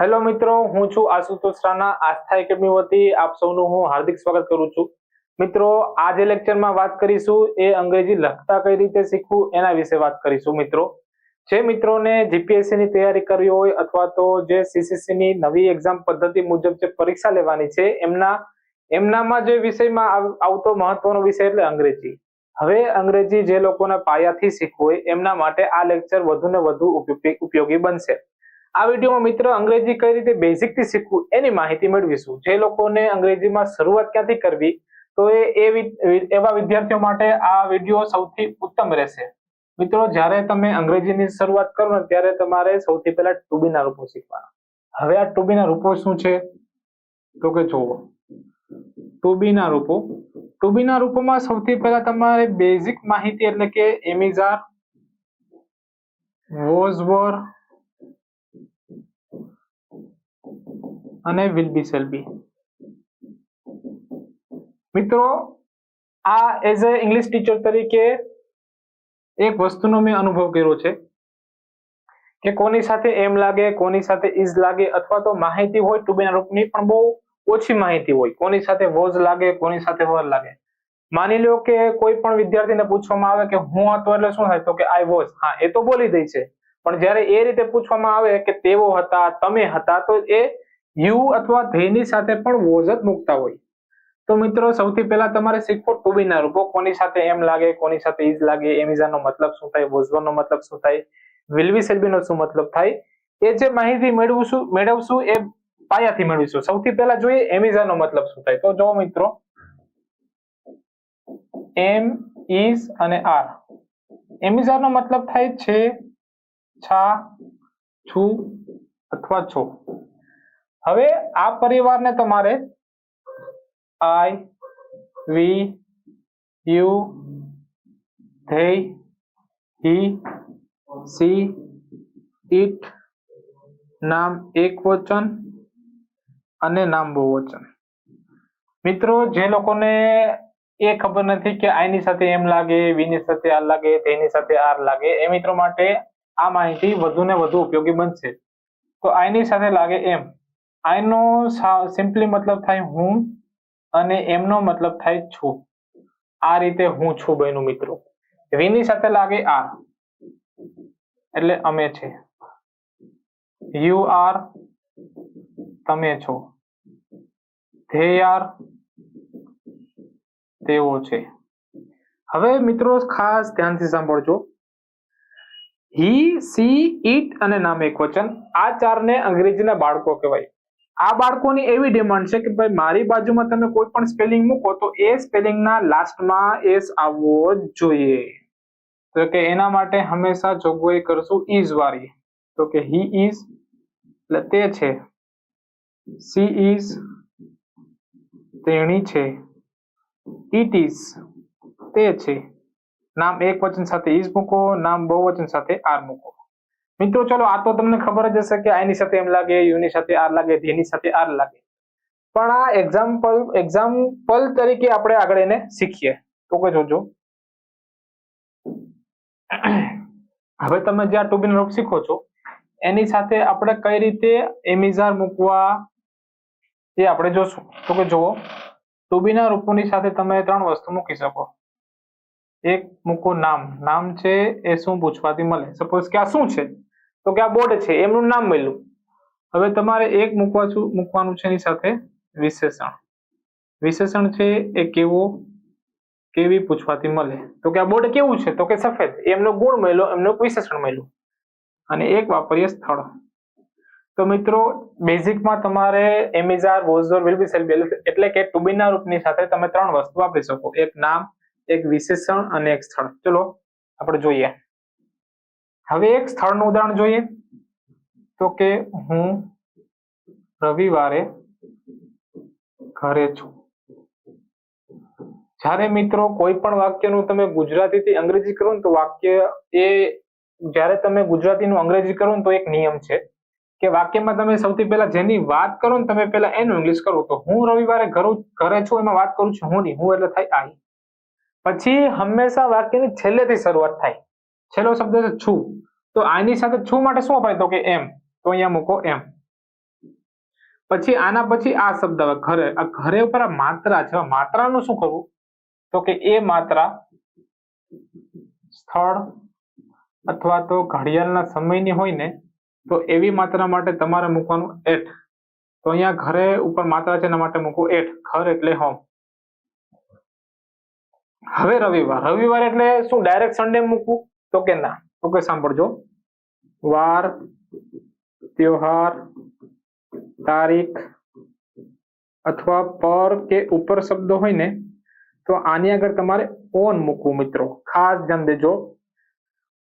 Hello મિત્રો, હું છું આશુતોષ રાણા, આસ્થા એકેડમી વતી આપ સૌનું હું હાર્દિક સ્વાગત કરું છું. મિત્રો, આજે લેક્ચરમાં વાત કરીશું એ અંગ્રેજી લખતા કઈ રીતે શીખવું એના વિશે વાત કરીશું મિત્રો. જે મિત્રોને જીપીએસસી ની તૈયારી કરવી હોય અથવા તો જે સીસીસી ની નવી એક્ઝામ પદ્ધતિ મુજબ જે પરીક્ષા લેવાની છે, એમના, એમનામાં જે વિષયમાં આવ- આવતો મહત્વનો વિષય એટલે અંગ્રેજી. હવે અંગ્રેજી જે લોકોને પાયાથી શીખવું હોય એમના માટે આ લેક્ચર વધુ ને વધુ ઉપયોગી બનશે. આ વિડીયોમાં મિત્ર અંગ્રેજી કઈ રીતે બેઝિકથી શીખવું એની માહિતી મેળવીશું. જે લોકોને અંગ્રેજીમાં શરૂઆત ક્યાંથી કરવી, તો એ એવા વિદ્યાર્થીઓ માટે આ વીડિયો સૌથી ઉત્તમ રહેશે. મિત્રો, જ્યારે તમે અંગ્રેજીની શરૂઆત કરો ને ત્યારે તમારે સૌથી પહેલા ટુબીના રૂપો શીખવાના. હવે આ ટુબીના રૂપો શું છે? તો કે જુઓ. ટુબીના રૂપો. ટુબીના રૂપોમાં સૌથી પહેલા તમારે બેઝિક માહિતી એટલે કે એમિઝાર વોઝ અને વિલ બી સેલ બી મિત્રો, આ એઝ અ ઇંગ્લિશ ટીચર તરીકે એક વસ્તુનો મેં અનુભવ કર્યો છે કે કોની સાથે એમ લાગે, કોની સાથે ઇઝ લાગે અથવા તો માહિતી હોય ટુ રૂપની પણ બહુ ઓછી માહિતી હોય. કોની સાથે વોઝ લાગે, કોની સાથે વર લાગે. માની લો કે કોઈ પણ વિદ્યાર્થીને પૂછવામાં આવે કે હું હતો એટલે શું થાય? તો કે આઈ વોઝ હા, એ તો બોલી દે છે. પણ જ્યારે એ રીતે પૂછવામાં આવે કે તેઓ હતા, તમે હતા, તો એ યુ અથવા ધેયની સાથે પણ વોઝ જ મૂકતા હોય. તો મિત્રો, સૌથી પહેલા તમારે શીખવો ટુ બી ના રૂપો. કોની સાથે એમ લાગે, કોની સાથે ઇઝ લાગે એમિઝાનો મતલબ શું થાય વોઝવરનો મતલબ શું થાય, વિલવી સેલ્બીનો શું મતલબ થાય, એ જે માહિતી મેળવશું મેળવશું એ પાયાથી મેળવીશું. સૌથી પહેલા જોઈએ એમિઝાનો મતલબ શું થાય. તો જો મિત્રો. એમ ઇઝ અને આર. એમિઝાનો મતલબ થાય છે છા, છુ અથવા છો. હવે આ પરિવારને તમારે I, we, you they he, she, it નામ એક વચન અને નામ બહુવચન મિત્રો, જે લોકોને એ ખબર નથી કે આઈની સાથે એમ લાગે વીની સાથે આર લાગે, તેની સાથે આર લાગે, એ મિત્રો માટે આ માહિતી વધુ ને વધુ ઉપયોગી બનશે. તો આઈની સાથે લાગે એમ. આઈનો સિમ્પલી મતલબ થાય હું અને એમનો મતલબ થાય છું. આ રીતે હું છું બહેનું મિત્રો. વીની સાથે લાગે આર એટલે અમે છે. યુ આર તમે છો. They આર તેઓ છે. હવે મિત્રો ખાસ ધ્યાનથી સાંભળજો. હી, સી ઇટ અને નામ એક વચન. આ ચારને અંગ્રેજીના બાળકો કહેવાય. આ બાળકોની એવી ડિમાન્ડ છે કે ભાઈ, મારી બાજુમાં તમે કોઈ પણ સ્પેલિંગ મૂકો તો એ સ્પેલિંગના લાસ્ટમાં એસ આવવો જ જોઈએ. તો કે એના માટે હંમેશા જોગવાઈ કરશું ઇઝ વાળી. તો કે હી ઇઝ એટલે તે છે. સી ઇઝ તેણી છે. ઇટ ઇઝ તે છે. નામ એક વચન સાથે ઇઝ મૂકો નામ બહુવચન સાથે આર મૂકો મિત્રો, ચલો, આ તો તમને ખબર જ હશે કે આની સાથે એમ લાગે, યુની સાથે આર લાગે, ધીની સાથે આર લાગે. પણ આ એક્ઝામ્પલ એક્ઝામ્પલ તરીકે આપણે આગળ એને શીખીએ. તો કે જોજો. હવે તમે જે આ ટુ રૂપ શીખો છો, એની સાથે આપણે કઈ રીતે એમિઝાર મૂકવા એ આપણે જોશું. તો કે જુઓ, ટુબીના રૂપોની સાથે તમે ત્રણ વસ્તુ મૂકી શકો. એક મૂકો નામ. નામ છે એ શું પૂછવાથી મળે? સપોઝ કે આ શું છે? તો કે આ બોર્ડ છે, એમનું નામ મળ્યું હવે તમારે એક મૂકવા મૂકવાનું છે એની સાથે વિશેષણ. વિશેષણ છે એ કેવો, કેવી પૂછવાથી મળે? તો કે આ બોર્ડ કેવું છે? તો કે સફેદ. એમનો ગુણ મળ્યો એમનું વિશેષણ મળ્યું અને એક વાપરીએ સ્થળ. તો મિત્રો, બેઝિકમાં તમારે એમિઝાર, વોઝોર, વિલ બી સેલ એટલે કે ટુબીના રૂપની સાથે તમે ત્રણ વસ્તુ વાપરી શકો. એક નામ એક વિશેષણ અને એક સ્થળ. ચલો, આપણે જોઈએ. હવે એક સ્થળનું ઉદાહરણ જોઈએ. તો કે હું રવિવારે ઘરે છું. જ્યારે મિત્રો કોઈ પણ વાક્યનું તમે ગુજરાતીથી અંગ્રેજી કરો ને તો વાક્ય એ, જ્યારે તમે ગુજરાતીનું અંગ્રેજી કરો ને તો એક નિયમ છે કે વાક્યમાં તમે સૌથી પહેલા જેની વાત કરો ને તમે પહેલા એનું ઇંગ્લિશ કરો. તો હું રવિવારે ઘરું છું એમાં વાત કરું છું હું નહીં. હું એટલે થાય આઈ પછી હંમેશા વાક્યની છેલ્લેથી શરૂઆત થાય. છેલ્લો શબ્દ છે છું. તો આની સાથે છું માટે શું અપાય તો કે એમ. તો અહીંયા મૂકો એમ. પછી આના પછી આ શબ્દ આવે ઘરે, આ ઘરે ઉપર આ માત્રા છે. માત્રાનું શું કરવું? તો કે એ માત્રા સ્થળ અથવા તો ઘડિયાળના સમયની હોય ને, તો એવી માત્રા માટે તમારે મૂકવાનું એટ તો અહીંયા ઘરે ઉપર માત્રા છે એના માટે મૂકવું એટ ઘર એટલે હોમ હવે રવિવાર. રવિવાર એટલે શું? ડાયરેક્ટ સન્ડે મૂકવું? તો કે ના? તો કે સાંભળજો. વાર, ત્યોહાર, તારીખ અથવા પર કે ઉપર શબ્દો હોય ને, તો આની આગળ તમારે ઓન મૂકવું મિત્રો. ખાસ ધ્યાન દેજો.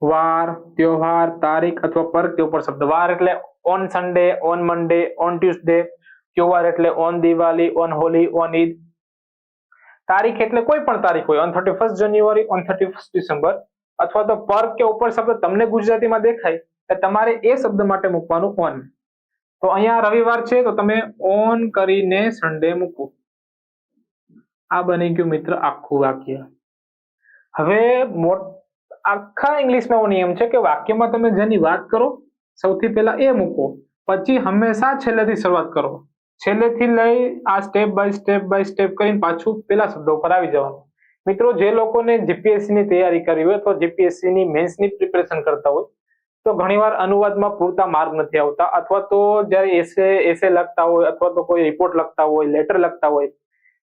વાર, ત્યોહાર, તારીખ અથવા પર કે ઉપર શબ્દ. વાર એટલે on Sunday on Monday on Tuesday ત્યોહાર એટલે on Diwali on Holi on Eid તારીખ એટલે કોઈ પણ તારીખ હોય on thirty first January on thirty first December અથવા તો પર કે ઉપર શબ્દ તમને ગુજરાતીમાં દેખાય, તો તમારે એ શબ્દ માટે મૂકવાનું ઓન તો અહીંયા રવિવાર છે, તો તમે ઓન કરીને સન્ડે મૂકો. આ બની ગયું મિત્ર આખું વાક્ય. હવે આખા ઇંગ્લિશમાં એવો નિયમ છે કે વાક્યમાં તમે જેની વાત કરો, સૌથી પહેલા એ મૂકો, પછી હંમેશા છેલ્લેથી શરૂઆત કરો. છેલ્લેથી લઈ આ step by step by step કરીને પાછું પેલા શબ્દો પર આવી જવાનું. મિત્રો, જે લોકોને જીપીએસસી ની તૈયારી કરવી હોય અથવા જીપીએસસી ની મેન્સની પ્રિપેરેશન કરતા હોય, તો ઘણીવાર અનુવાદમાં પૂરતા માર્ગ નથી આવતા. અથવા તો જ્યારે એસે એસે લખતા હોય અથવા તો કોઈ રિપોર્ટ લખતા હોય લેટર લખતા હોય,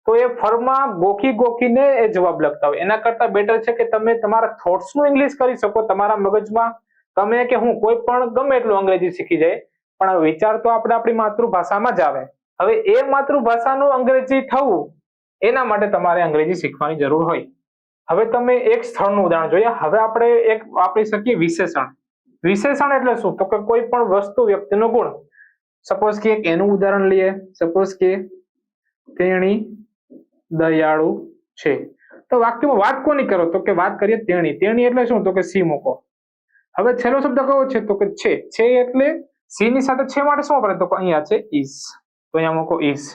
તો એ ફર્મમાં ગોખી ગોખીને એ જવાબ લખતા હોય. એના કરતા બેટર છે કે તમે તમારા થોટ્સનું ઇંગ્લિશ કરી શકો, તમારા મગજમાં તમે કે હું કોઈ પણ ગમે એટલું અંગ્રેજી શીખી જાય, પણ વિચાર તો આપણે આપણી માતૃભાષામાં જ આવે. હવે એ માતૃભાષાનું અંગ્રેજી થવું, એના માટે તમારે અંગ્રેજી શીખવાની જરૂર હોય. હવે તમે એક સ્થળનું ઉદાહરણ જોઈએ. હવે આપણે એક વાપરી શકીએ વિશેષણ. વિશેષણ એટલે શું? તો કે કોઈ પણ વસ્તુ વ્યક્તિનો ગુણ. સપોઝ કે એનું ઉદાહરણ લઈએ. સપોઝ કે તેણી દયાળુ છે. તો વાક્યમાં વાત કોની કરો? તો કે વાત કરીએ તેણી. તેણી એટલે શું? તો કે સી મૂકો. હવે છેલ્લો શબ્દ કયો છે? તો કે છે. છે એટલે સી ની સાથે છે માટે શું વાપરે? તો અહીંયા છે ઇઝ તો અહીંયા મૂકો ઇઝ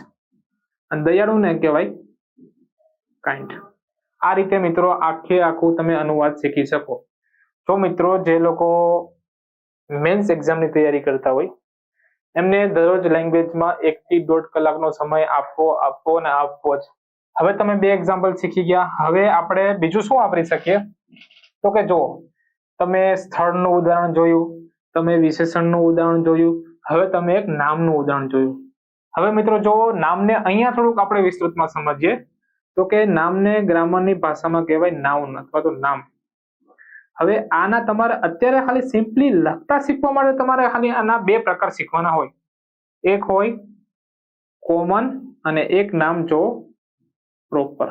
અને દયાળુ ને કહેવાય કાઇન્ડ આ રીતે મિત્રો આખે આખું તમે અનુવાદ શીખી શકો. જો મિત્રો જે લોકો મેન્સ એક્ઝામની તૈયારી કરતા હોય, એમને દરરોજ લેંગ્વેજમાં એક થી દોઢ કલાકનો સમય આપવો આપવો અને આપવો જ. હવે તમે બે એક્ઝામ્પલ શીખી ગયા. હવે આપણે બીજું શું વાપરી શકીએ? તો કે જો તમે સ્થળનું ઉદાહરણ જોયું, તમે વિશેષણનું ઉદાહરણ જોયું, હવે તમે એક નામનું ઉદાહરણ જોયું. હવે મિત્રો જો નામને અહીંયા થોડુંક આપણે વિસ્તૃતમાં સમજીએ, તો કે નામને ગ્રામરની ભાષામાં કહેવાય નાઉન અથવા તો નામ. હવે આના તમારે અત્યારે ખાલી સિમ્પલી લખતા શીખવા માટે તમારે ખાલી આના બે પ્રકાર શીખવાના હોય. એક હોય કોમન અને એક નામ જો પ્રોપર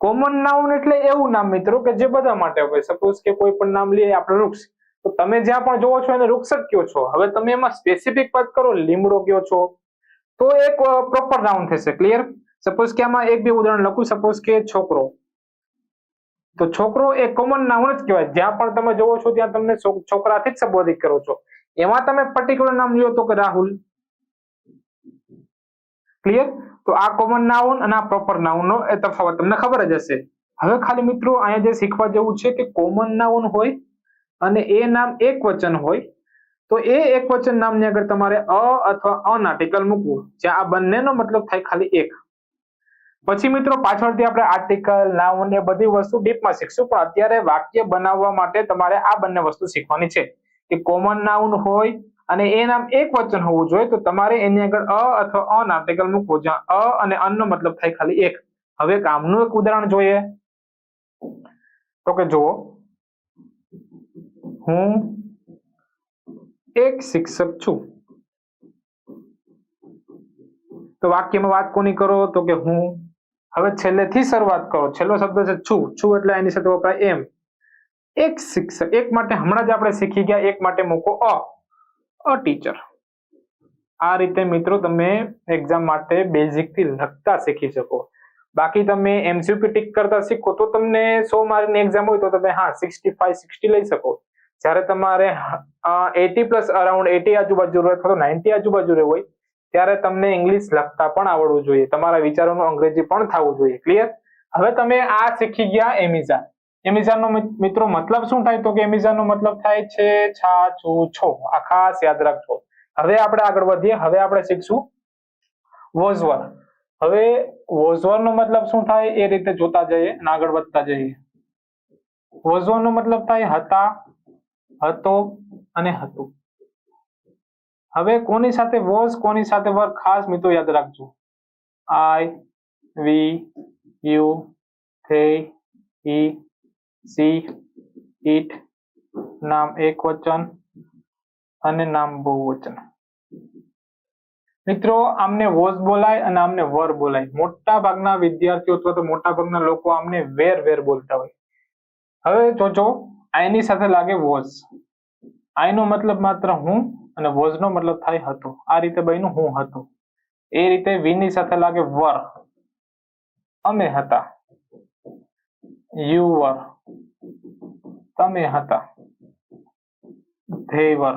કોમન નાઉન એટલે એવું નામ મિત્રો કે જે બધા માટે હોય. સપોઝ કે કોઈ પણ નામ લઈએ, આપણે વૃક્ષ તો તમે જ્યાં પણ જોવો છો એને વૃક્ષ જ કયો છો. હવે તમે એમાં સ્પેસિફિક વાત કરો, લીમડો કયો છો? તો એક પ્રોપર નાઉન થશે ક્લિયર સપોઝ કે આમાં એક, બે ઉદાહરણ લખું. સપોઝ કે છોકરો. તો છોકરો એ કોમન નાઉન જ કહેવાય. જ્યાં પણ તમે જોવો છો, ત્યાં તમને છોકરાથી જ સંબોધિત કરો છો. એમાં તમે પર્ટિક્યુલર નામ લ્યો તો કે રાહુલ. ક્લિયર તો આ કોમન નાઉન અને આ પ્રોપર નાઉન નો તફાવત તમને ખબર જ હશે. હવે ખાલી મિત્રો, અહીંયા જે શીખવા જેવું છે કે કોમન નાઉન હોય અને એ નામ એક વચન હોય તો એ એક વચન નામની આગળ તમારે અ અથવા અનાર્ટિકલ મૂકવું જ્યાં આ બંનેનો મતલબ થાય ખાલી એક. પછી મિત્રો પાછળથી આપણે આર્ટિકલ નાઉન એ બધી વસ્તુ ડીપમાં શીખશું, પણ અત્યારે વાક્ય બનાવવા માટે તમારે આ બંને વસ્તુ શીખવાની છે. કે કોમન નાઉન હોય અને એ નામ એક વચન હોવું જોઈએ, તો તમારે એની આગળ અ અથવા અન આર્ટિકલ મૂકવું, જ્યાં અ અને અન્નનો મતલબ થાય ખાલી એક. હવે કામનું એક ઉદાહરણ જોઈએ. તો કે જુઓ. હું એક શિક્ષક છું તો વાક્યમાં વાત કોની કરો? તો કે હું. હવે છેલ્લેથી શરૂઆત કરો. છેલ્લો શબ્દ છે છું. છું એટલે એની સાથે વપરાય એમ. એક શિક્ષક, એક માટે હમણાં જ આપણે શીખી ગયા, એક માટે મૂકો અ. A teacher. આ રીતે મિત્રો તમે એક્ઝામ માટે બેઝિકથી લખતા શીખી શકો. બાકી તમે એમસીક્યુ ટીક કરતા શીખો તો તમને સો માર્કની એક્ઝામ હોય તો તમે હા સિક્સટી ફાઈવ સિક્સટી લઈ શકો. જ્યારે તમારે એટી પ્લસ અરાઉન્ડ એટી આજુબાજુ રહે અથવા નાઇન્ટી આજુબાજુ હોય, ત્યારે તમને ઇંગ્લિશ લખતા પણ આવડવું જોઈએ. તમારા વિચારોનું અંગ્રેજી પણ થવું જોઈએ. ક્લિયર હવે તમે આ શીખી ગયા એમિઝા. એમિઝાન નો મિત્રો મતલબ શું થાય? તો કે એમિઝાન નો મતલબ થાય છે, છા, છુ, છો. આ ખાસ યાદ રાખજો. હવે આપણે આગળ વધીએ. હવે આપણે શીખશું વોઝવર. હવે વોઝવર નો મતલબ શું થાય? એ રીતે જોતા જઈએ અને આગળ વધતા જઈએ. વોઝવર નો મતલબ થાય હતા હતો અને હતું. હવે કોની સાથે વોઝ કોની સાથે વર ખાસ મિત્રો યાદ રાખજો. I we you they he she it નામ એક વચન અને નામ બહુવચન મિત્રો, આમને વોઝ બોલાય અને આમને વર બોલાય. મોટા ભાગના વિદ્યાર્થીઓ અથવા તો મોટા ભાગના લોકો આમને વેર વેર બોલતા હોય. હવે જોજો આઈની સાથે લાગે વોઝ આઈનો મતલબ માત્ર હું અને વોઝનો મતલબ થાય હતો. આ રીતે બન્યું હું હતું. એ રીતે વીની સાથે લાગે વર અમે હતા. યુ વર તમે હતા. ધેવર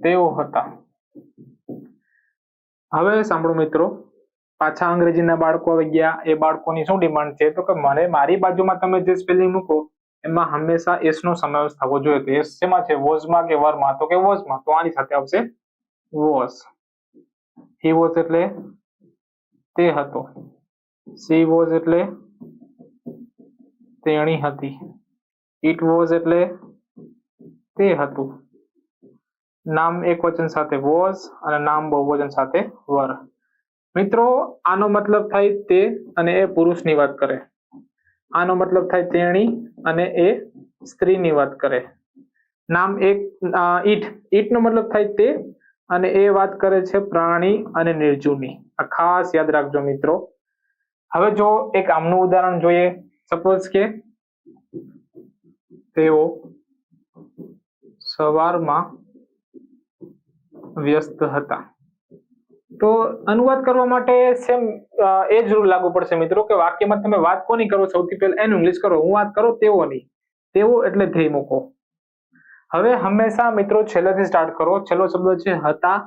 તેઓ હતા. હવે સાંભળો મિત્રો પાછા અંગ્રેજીના બાળકો આવી ગયા. એ બાળકોની શું ડિમાન્ડ છે? તો કે મને મારી બાજુમાં તમે જે સ્પેલિંગ મૂકો, એમાં હંમેશા એસ નો સમાવેશ થવો જોઈએ. તો એસ શેમાં છે? વોઝમાં કે વરમાં? તો કે વોઝમાં. તો આની સાથે આવશે વોઝ. હી વોઝ એટલે તે હતો. સી વોઝ એટલે તેણી હતી. ઇટ વોઝ એટલે તે હતું. નામ એક વચન સાથે વોઝ અને નામ બહુવચન સાથે વર. મિત્રો, આનો મતલબ થાય તે અને એ પુરુષની વાત કરે. આનો મતલબ થાય તેણી અને એ સ્ત્રીની વાત કરે. નામ એક ઈટ. ઈટનો મતલબ થાય તે અને એ વાત કરે છે પ્રાણી અને નિર્જીવની આ ખાસ યાદ રાખજો મિત્રો. હવે જો એક આમનું ઉદાહરણ જોઈએ. સપોઝ કે તેઓ સવારમાં વ્યસ્ત હતા. તો અનુવાદ કરવા માટે સેમ એ જ રૂલ લાગુ પડશે મિત્રો કે વાક્યમાં તમે વાત કોની કરો સૌથી પહેલા એનું ઇંગ્લિશ કરો, હું વાત કરું તેઓની. તેઓ એટલે ધ્યેય મૂકો. હવે હંમેશા મિત્રો છેલ્લેથી સ્ટાર્ટ કરો. છેલ્લો શબ્દ છે હતા.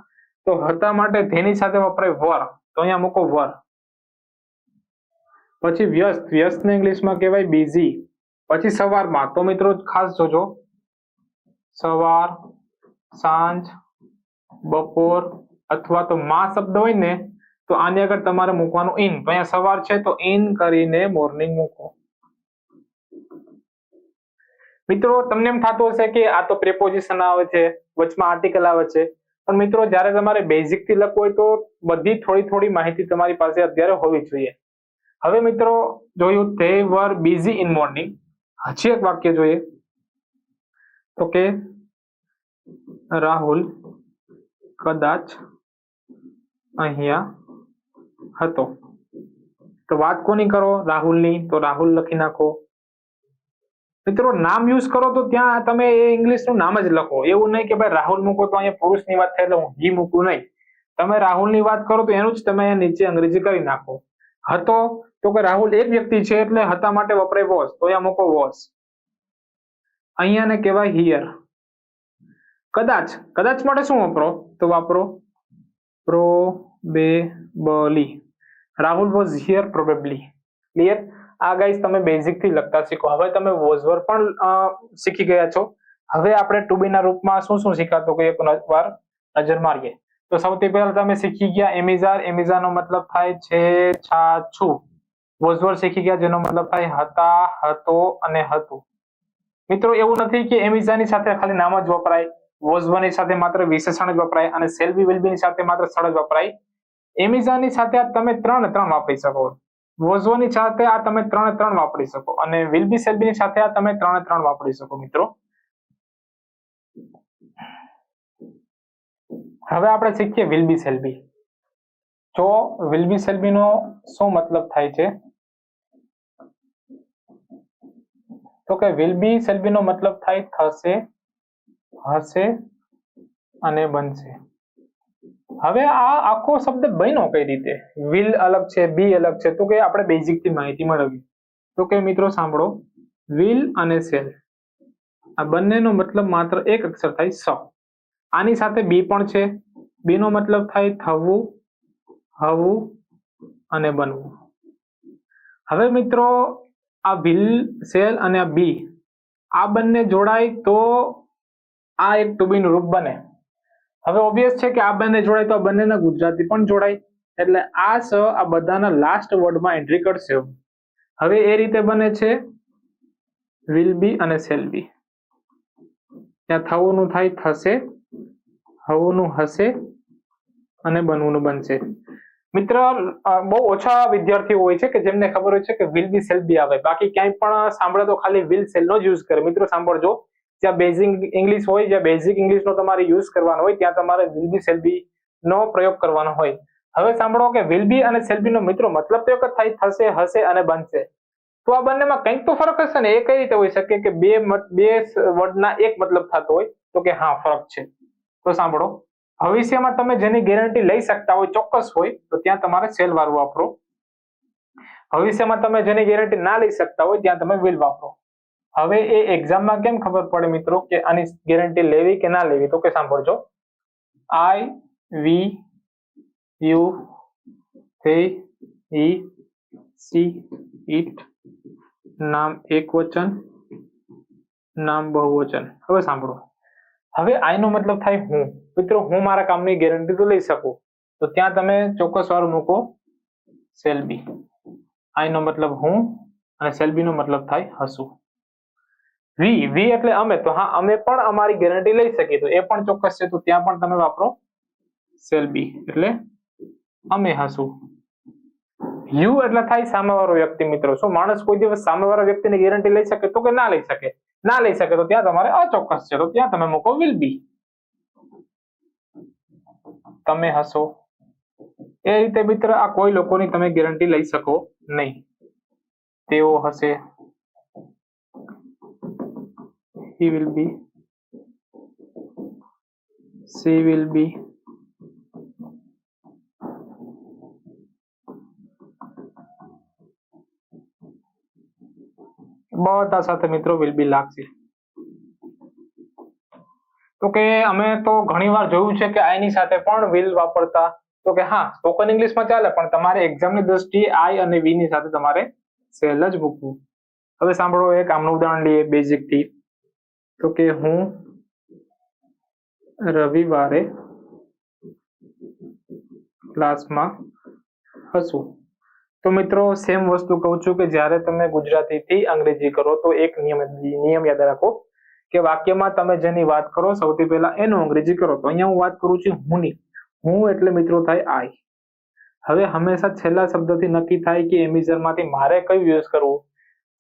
તો હતા માટે ધ્યેયની સાથે વપરાય વર. તો અહીંયા મૂકો વર. પછી વ્યસ્ત. વ્યસ્તને ઇંગ્લિશમાં કહેવાય બિઝી પછી સવારમાં. તો મિત્રો ખાસ જોજો. સવાર, સાંજ, બપોર અથવા તો માં શબ્દ હોય ને, તો આની આગળ તમારે મૂકવાનું ઇન અહીંયા સવાર છે, તો ઇન કરીને મોર્નિંગ મૂકો. મિત્રો, તમને એમ થતું હશે કે આ તો પ્રેપોઝિશન આવે છે, વચમાં આર્ટિકલ આવે છે, પણ મિત્રો, જ્યારે તમારે બેઝિકથી લખવું હોય તો બધી થોડી થોડી માહિતી તમારી પાસે અત્યારે હોવી જોઈએ. હવે મિત્રો, જોયું તે વર બિઝી ઇન મોર્નિંગ હજી એક વાક્ય જોઈએ. તો કે, રાહુલ કદાચ અહીંયા હતો. તો વાત કોની કરો? રાહુલની? તો રાહુલ લખી નાખો. મિત્રો, નામ યુઝ કરો તો ત્યાં તમે એ ઇંગ્લિશનું નામ જ લખો. એવું નહીં કે ભાઈ રાહુલ મૂકો તો અહીંયા પુરુષની વાત થાય એટલે હું હી મૂકું નહીં. તમે રાહુલની વાત કરો તો એનું જ તમે અહીંયા નીચે અંગ્રેજી કરી નાખો. હતો તો કે રાહુલ એક વ્યક્તિ છે એટલે હતા માટે વપરાય વોસ તો અહીંયા મૂકો વોસ અહીંયા ને કહેવાય હિયર કદાચ. કદાચ માટે શું વાપરો? તો વાપરો. Probably Rahul was here probably clear આ ગાઈસ તમે બેઝિકથી લખતા શીખો. હવે તમે વોઝવર પણ શીખી ગયા છો. હવે આપણે ટુ બી ના રૂપમાં શું શું શીખાતો? કોઈ એક વાર નજર મારીએ. તો સૌથી પહેલા તમે શીખી ગયા એમિઝાર એમિઝાનો મતલબ થાય છે છા છું વોઝવર શીખી ગયા જેનો મતલબ થાય હતા, હતો અને હતું. મિત્રો, એવું નથી કે એમિઝાની સાથે ખાલી નામ જ વપરાય. વોઝવરની સાથે માત્ર વિશેષણ જ વપરાય અને સેલ્બી વિલબીની સાથે માત્ર સ્થળ જ વપરાય. એમિઝાની સાથે આ તમે ત્રણ ત્રણ વાપરી શકો. વોઝવોની સાથે આ તમે ત્રણ ત્રણ વાપરી શકો. અને વિલબી સેલ્બીની સાથે આ તમે ત્રણ ત્રણ વાપરી શકો મિત્રો. હવે આપણે શીખીએ વિલબી સેલ્બી. તો વિલબી સેલ્બીનો શું મતલબ થાય છે? તો કે વિલબી બી સેલ્બીનો મતલબ થાય થશે, હશે અને બનશે. હવે આ આખો શબ્દ બન્યો કઈ રીતે? વિલ અલગ છે બી અલગ છે, તો કે આપણે બેઝિકથી માહિતી મેળવી તો કે મિત્રો સાંભળો. વિલ અને સેલ આ બંનેનો મતલબ માત્ર એક અક્ષર થાય સ. આની સાથે બી પણ છે. બી નો મતલબ થાય થવું, હવું અને બનવું. હવે મિત્રો, આ વિલ સેલ અને આ બી આ બંને જોડાય તો આ એક ટુ બી રૂપ બને. હવે ઓબ્વિયસ છે કે આ બંને જોડાય તો આ બંનેના ગુજરાતી પણ જોડાય. એટલે આ સ આ બધાના લાસ્ટ વર્ડમાં એન્ટ્રી કરશે. હવે એ રીતે બને છે. વિલ બી અને સેલ બી ત્યાં થવુંનું થાય, થશે. હવુંનું હશે અને બનવુંનું બનશે. મિત્ર બહુ ઓછા વિદ્યાર્થીઓ હોય છે કે જેમને ખબર હોય છે કે વિલ બી સેલ બી આવે. બાકી ક્યાંય પણ સાંભળે તો ખાલી વિલ સેલ નો જ યુઝ કરે. મિત્રો, સાંભળજો. જ્યાં બેઝિક ઇંગ્લિશ હોય, જ્યાં બેઝિક ઇંગ્લિશનો તમારે યુઝ કરવાનો હોય, ત્યાં તમારે વિલ બી સેલ નો પ્રયોગ કરવાનો હોય. હવે સાંભળો કે વિલ બી અને સેલ બી નો મિત્રો મતલબ તો એક થાય, થશે, હશે અને બનશે. તો આ બંનેમાં કંઈક તો ફરક હશે ને, એ કઈ રીતે હોઈ શકે કે બે બે વર્ડના એક મતલબ થતો હોય, તો કે હા, ફરક છે. તો સાંભળો. ભવિષ્યમાં તમે જેની ગેરંટી લઈ શકતા હોય, ચોક્કસ હોય, તો ત્યાં તમારે સેલ વાળું વાપરો. ભવિષ્યમાં તમે જેની ગેરંટી ના લઈ શકતા હોય, ત્યાં તમે વિલ વાપરો. હવે એ એક્ઝામમાં કેમ ખબર પડે મિત્રો કે આની ગેરંટી લેવી કે ના લેવી? તો કે સાંભળજો. I we you they he she it નામ એક વચન, નામ બહુવચન. હવે સાંભળો. હવે આઈનો મતલબ થાય હું. મિત્રો, હું મારા કામની ગેરંટી તો લઈ શકું. તો ત્યાં તમે ચોક્કસ વાર મૂકો. સેલ બી આઈ મતલબ હું અને સેલ બી મતલબ થાય હસું વી વી એટલે અમે. તો હા, અમે પણ અમારી ગેરંટી લઈ શકીએ. તો એ પણ ચોક્કસ છે. તો ત્યાં પણ તમે વાપરો. સેલ બી એટલે અમે હસું. યુ એટલે થાય સામેવાળો વ્યક્તિ, મિત્રો. શું માણસ કોઈ દિવસ સામેવાળા વ્યક્તિની ગેરંટી લઈ શકે તો કે ના લઈ શકે? ના લઈ શકે તો ત્યાં તમારે અચોક્કસ છે. તો ત્યાં તમે મૂકો વિલ બી તમે હસો. એ રીતે, મિત્ર, આ કોઈ લોકોની તમે ગેરંટી લઈ શકો નહીં. તેઓ હશે he will be she will be બધા સાથે મિત્રો will be લાગશે. તો કે અમે તો ઘણીવાર જોયું છે કે આઈની સાથે પણ will વાપરતા. તો કે હા સ્પોકન ઇંગ્લિશમાં ચાલે, પણ તમારે એક્ઝામની દ્રષ્ટિએ આઈ અને વી ની સાથે તમારે સેલ જ મૂકવું. હવે સાંભળો એક, આમનું ઉદાહરણ લઈએ બેઝિકથી. તો કે હું રવિવારે ક્લાસમાં હશું. તો મિત્રો સેમ વસ્તુ કહું છું કે જ્યારે તમે ગુજરાતીથી અંગ્રેજી કરો, તો એક નિયમ નિયમ યાદ રાખો કે વાક્યમાં તમે જેની વાત કરો, સૌથી પહેલા એનું અંગ્રેજી કરો. તો અહીંયા હું વાત કરું છું હુંની. હું એટલે મિત્રો થાય આઈ. હવે હંમેશા છેલ્લા શબ્દથી નક્કી થાય કે એમિઝરમાંથી મારે કયું યુઝ કરવું?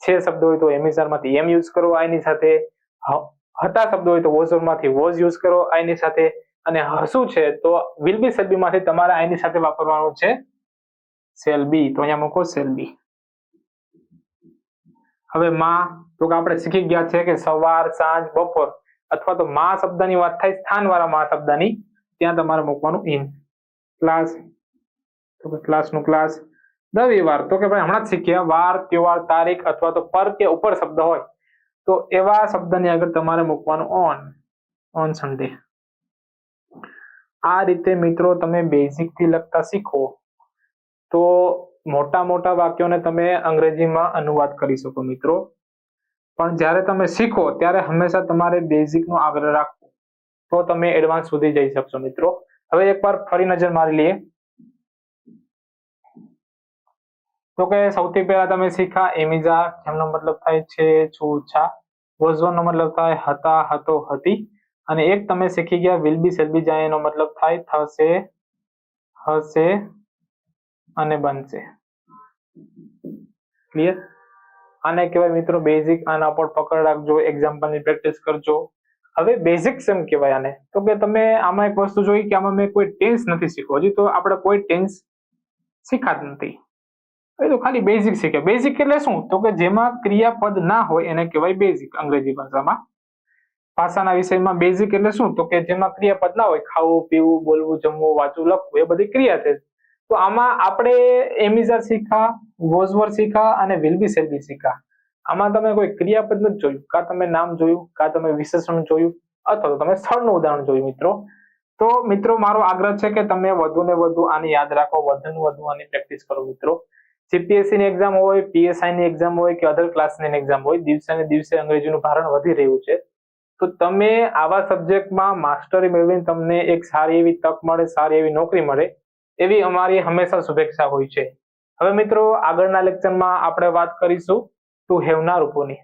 છે શબ્દ હોય તો એમિઝરમાંથી. એમ યુઝ કરો આઈની સાથે. હ- હતા શબ્દ હોય તો વોઝમાંથી વોઝ યુઝ કરો આઈની સાથે. અને હસું છે? તો વિલ બી સેલમાંથી તમારે આઈની સાથે વાપરવાનું છે સેલ બી તો અહીંયા મૂકો સેલ બી હવે માં, તો કે આપણે શીખી ગયા છે કે સવાર, સાંજ, બપોર, અથવા તો મા શબ્દની વાત થાય, સ્થાનવાળા મા શબ્દની, ત્યાં તમારે મૂકવાનું ઇન ક્લાસ તો કે ક્લાસનું ક્લાસ રવિવાર, તો કે ભાઈ હમણાં જ શીખ્યા, વાર, તહેવાર, તારીખ, અથવા તો પર કે ઉપર શબ્દ હોય. તો એવા શબ્દની આગળ તમારે મૂકવાનું ઓન ઓન સન્ડે આ રીતે મિત્રો તમે બેઝિકથી લખતા શીખો, તો મોટા મોટા વાક્યોને તમે અંગ્રેજીમાં અનુવાદ કરી શકો મિત્રો. પણ જ્યારે તમે શીખો, ત્યારે હંમેશા તમારે બેઝિક નો આગ્રહ રાખવો. તો તમે એડવાન્સ સુધી જઈ શકશો મિત્રો. હવે એકવાર ફરી નજર મારી લઈએ. તો કે સૌથી પહેલા તમે શીખા, એમિઝા, જેમનો મતલબ થાય છે છું છા મતલબ થાય હતા, હતો, હતી. અને એક તમે શીખી ગયા વિલ બી સેલ બી જાય એનો મતલબ થાય થશે, હશે અને બનશે. ક્લિયર આને કહેવાય મિત્રો બેઝિક આના પર પકડ રાખજો એક્ઝામ્પલની પ્રેક્ટિસ કરજો. હવે બેઝિક સેમ કહેવાય આને. તો કે તમે આમાં એક વસ્તુ જોઈ કે આમાં મેં કોઈ ટેન્સ નથી શીખવો. હજી તો આપણે કોઈ ટેન્સ શીખા જ નથી. એ તો ખાલી બેઝિક શીખે બેઝિક એટલે શું? તો કે જેમાં ક્રિયાપદ ના હોય એને કહેવાય બેઝિક અંગ્રેજી ભાષામાં. ભાષાના વિષયમાં બેઝિક એટલે શું? તો કે જેમાં ક્રિયાપદ ના હોય, ખાવું, પીવું, બોલવું, જમવું, વાંચવું, લખવું, એ બધી ક્રિયા છે. તો આમાં આપણે એમિઝર શીખા વોઝવર શીખા અને વિલબી સેલબી શીખા. આમાં તમે કોઈ ક્રિયાપદ નથી જોયું. કાં તમે નામ જોયું, કાં તમે વિશેષણ જોયું, અથવા તો તમે સ્થળનું ઉદાહરણ જોયું, મિત્રો. તો મિત્રો, મારો આગ્રહ છે કે તમે વધુ ને વધુ આને યાદ રાખો વધુ ને વધુ આની પ્રેક્ટિસ કરો, મિત્રો. જીપીએસસી ની એક્ઝામ હોય પીએસઆઈ ની એક્ઝામ હોય કે અધર ક્લાસની એક્ઝામ હોય, દિવસે ને દિવસે અંગ્રેજીનું ભારણ વધી રહ્યું છે. તો તમે આવા સબ્જેક્ટમાં માસ્ટરી મેળવીને તમને એક સારી એવી તક મળે, સારી એવી નોકરી મળે, એવી અમારી હંમેશા શુભેચ્છા હોય છે. હવે મિત્રો, આગળના લેક્ચરમાં આપણે વાત કરીશું ટુ હેવના રૂપોની.